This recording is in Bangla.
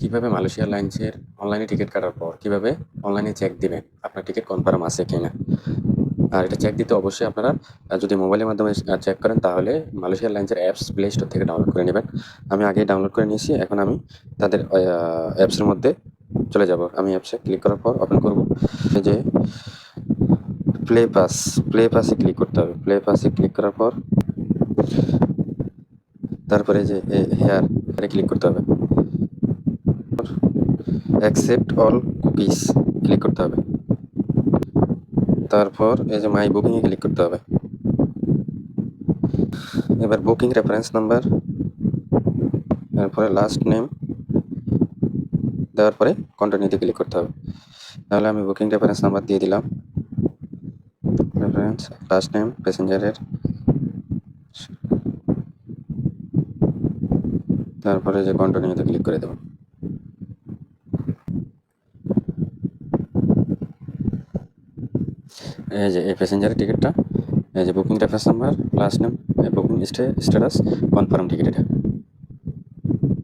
কীভাবে মালয়েশিয়া এয়ারলাইন্সের অনলাইনে টিকিট কাটার পর কীভাবে অনলাইনে চেক দিবেন? আপনার টিকিট কনফার্ম আছে কিনা? আর এটা চেক দিতে অবশ্যই আপনারা যদি মোবাইলের মাধ্যমে চেক করেন তাহলে মালয়েশিয়া এয়ারলাইন্সের অ্যাপস প্লে স্টোর থেকে ডাউনলোড করে নেবেন। আমি আগেই ডাউনলোড করে নিয়েছি, এখন আমি তাদের অ্যাপসের মধ্যে চলে যাব। আমি অ্যাপসে ক্লিক করার পর ওপেন করব। যে প্লে পাস প্লে পাসে ক্লিক করতে হবে। প্লে পাসে ক্লিক করার পর, তারপরে যে হেয়ার হেয়ারে ক্লিক করতে হবে। অ্যাকসেপ্ট অল কুকিজ ক্লিক করতে হবে। তারপর এই যে মাই বুকিংয়ে ক্লিক করতে হবে। এবার বুকিং রেফারেন্স নাম্বার তারপরে লাস্ট নেম দেওয়ার পরে কন্টিনিউতে ক্লিক করতে হবে। তাহলে আমি বুকিং রেফারেন্স নাম্বার দিয়ে দিলাম। রেফারেন্স লাস্ট নেম প্যাসেঞ্জারের তারপরে যে কন্টিনিউতে ক্লিক করে দেবো। এই যে এই প্যাসেঞ্জারের টিকিটটা এই যে booking reference number last name booking stay status confirm ticket এটা।